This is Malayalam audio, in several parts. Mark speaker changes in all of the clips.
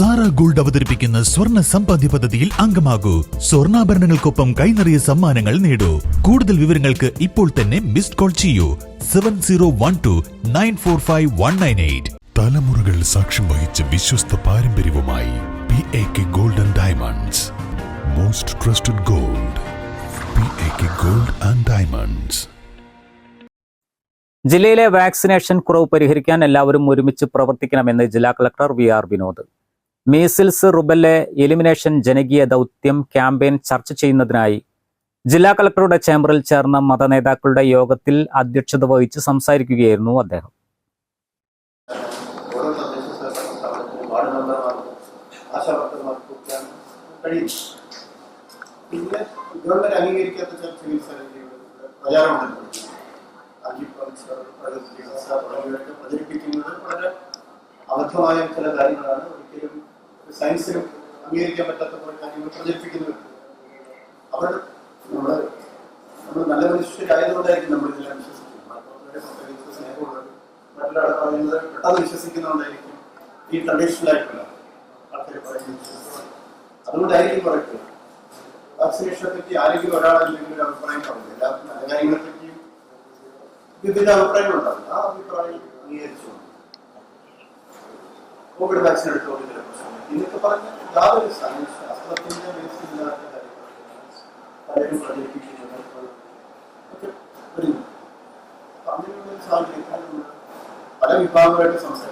Speaker 1: സാറ ഗോൾഡ് അവതരിപ്പിക്കുന്ന സ്വർണ സമ്പാദ്യ പദ്ധതിയിൽ അംഗമാകൂ. സ്വർണാഭരണങ്ങൾക്കൊപ്പം കൈനിറിയ സമ്മാനങ്ങൾ നേടൂ. കൂടുതൽ വിവരങ്ങൾക്ക് ഇപ്പോൾ തന്നെ മിസ്ഡ് കോൾ ചെയ്യൂ. Seven zero one two nine four five one nine eight.
Speaker 2: തലമുറകൾ സാക്ഷ്യം വഹിച്ച വിശ്വസ്ത പാരമ്പര്യവുമായി P A K gold and diamonds most trusted gold P A K gold and diamonds
Speaker 3: ജില്ലയിലെ വാക്സിനേഷൻ കുറവ് പരിഹരിക്കാൻ എല്ലാവരും ഒരുമിച്ച് പ്രവർത്തിക്കണമെന്ന് ജില്ലാ collector V R Vinod. Measles rubella elimination ജനകീയ ദൗത്യം ക്യാമ്പയിൻ ചർച്ച ചെയ്യുന്നതിനായി ജില്ലാ കളക്ടറുടെ ചേംബറിൽ ചേർന്ന മതനേതാക്കളുടെ യോഗത്തിൽ അധ്യക്ഷത വഹിച്ച് സംസാരിക്കുകയായിരുന്നു അദ്ദേഹം.
Speaker 4: വളരെ അബദ്ധമായ ചില കാര്യങ്ങളാണ് ഒരിക്കലും സയൻസിലും അംഗീകരിക്കാൻ പറ്റാത്ത കുറെ കാര്യങ്ങൾ പ്രചരിപ്പിക്കുന്നത് അവർ നമ്മൾ നമ്മൾ നല്ല മനുഷ്യരായതുകൊണ്ടായിരിക്കും നമ്മൾ ഇതിലെല്ലാം വിശ്വസിക്കുന്നത്. സ്നേഹമുള്ളത് മറ്റൊരാൾ പറയുന്നത് പെട്ടെന്ന് വിശ്വസിക്കുന്നതുകൊണ്ടായിരിക്കും ഈ ട്രഡീഷണൽ ആയിട്ടുള്ള ആൾക്കാർ പറയുന്നത് അതുകൊണ്ടായിരിക്കും പറയുന്നത്. വാക്സിനേഷനെ പറ്റി ആരെങ്കിലും ഒരാളല്ലെങ്കിൽ ഒരു അഭിപ്രായം പറഞ്ഞു നല്ല കാര്യങ്ങളെ വിവിധ അഭിപ്രായങ്ങളുണ്ടാവും ആ അഭിപ്രായം അംഗീകരിച്ചു കോവിഡ് വാക്സിൻ എടുത്തുകൊണ്ട് ചില പ്രശ്നങ്ങൾ ഇതൊക്കെ പറഞ്ഞ യാതൊരു സയൻസ് ശാസ്ത്രത്തിന്റെ ബേസില്ലാത്ത കാര്യങ്ങൾ പലരും പ്രചരിപ്പിക്കുന്നത് ഒക്കെ വരുന്നു അപ്പൊ അങ്ങനെയുള്ള ഒരു സാഹചര്യത്തിൽ നമ്മൾ പല വിഭാഗങ്ങളായിട്ട് സംസാരിക്കുന്നു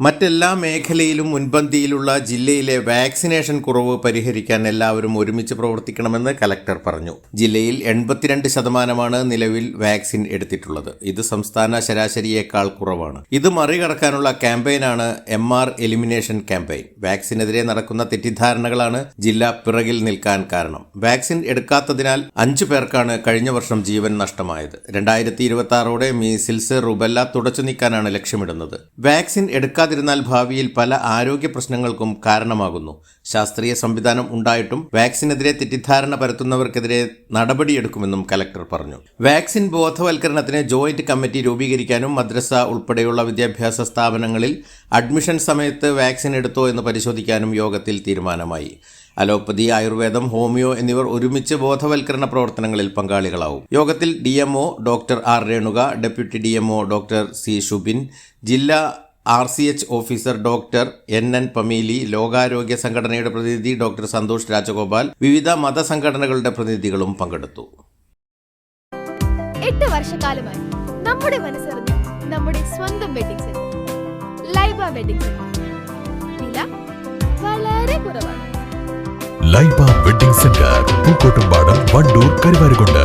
Speaker 5: മറ്റെല്ലാ മേഖലയിലും മുൻപന്തിയിലുള്ള ജില്ലയിലെ വാക്സിനേഷൻ കുറവ് പരിഹരിക്കാൻ എല്ലാവരും ഒരുമിച്ച് പ്രവർത്തിക്കണമെന്ന് കലക്ടർ പറഞ്ഞു. ജില്ലയിൽ എൺപത്തിരണ്ട് ശതമാനമാണ് നിലവിൽ വാക്സിൻ എടുത്തിട്ടുള്ളത്. ഇത് സംസ്ഥാന ശരാശരിയേക്കാൾ കുറവാണ്. ഇത് മറികടക്കാനുള്ള ക്യാമ്പയിനാണ് എം ആർ എലിമിനേഷൻ ക്യാമ്പയിൻ. വാക്സിനെതിരെ നടക്കുന്ന തെറ്റിദ്ധാരണകളാണ് ജില്ല പിറകിൽ നിൽക്കാൻ കാരണം. വാക്സിൻ എടുക്കാത്തതിനാൽ അഞ്ചു പേർക്കാണ് കഴിഞ്ഞ വർഷം ജീവൻ നഷ്ടമായത്. രണ്ടായിരത്തി ഇരുപത്തി ആറോടെ മീസിൽസ് റുബല്ല തുടച്ചു നീക്കാനാണ് ലക്ഷ്യമിടുന്നത്. വാക്സിൻ എടുക്കാതിരുന്നാൽ ഭാവിയിൽ പല ആരോഗ്യ പ്രശ്നങ്ങൾക്കും കാരണമാകുന്നു. ശാസ്ത്രീയ സംവിധാനം ഉണ്ടായിട്ടും വാക്സിനെതിരെ തെറ്റിദ്ധാരണ പരത്തുന്നവർക്കെതിരെ നടപടിയെടുക്കുമെന്നും കലക്ടർ പറഞ്ഞു. വാക്സിൻ ബോധവൽക്കരണത്തിന് ജോയിന്റ് കമ്മിറ്റി രൂപീകരിക്കാനും മദ്രസ ഉൾപ്പെടെയുള്ള വിദ്യാഭ്യാസ സ്ഥാപനങ്ങളിൽ അഡ്മിഷൻ സമയത്ത് വാക്സിൻ എടുത്തോ എന്ന് പരിശോധിക്കാനും യോഗത്തിൽ തീരുമാനമായി. അലോപ്പതി ആയുർവേദം ഹോമിയോ എന്നിവർ ഒരുമിച്ച് ബോധവൽക്കരണ പ്രവർത്തനങ്ങളിൽ പങ്കാളികളാവും. യോഗത്തിൽ D doctor R Renuka deputy D doctor C Shubin ജില്ലാ R C H officer doctor N N Pameeli ലോകാരോഗ്യ സംഘടനയുടെ പ്രതിനിധി ഡോക്ടർ സന്തോഷ് രാജഗോപാൽ വിവിധ മതസംഘടനകളുടെ പ്രതിനിധികളും പങ്കെടുത്തു.
Speaker 6: എട്ട് വർഷക്കാലമായി നമ്മുടെ മനസ്സറിഞ്ഞ് നമ്മുടെ സ്വന്തം wedding centre Laiba wedding centre വില വളരെ കുറവാണ്.
Speaker 1: Laiba wedding centre Pookkottumpadam Wandoor Karuvarakundu.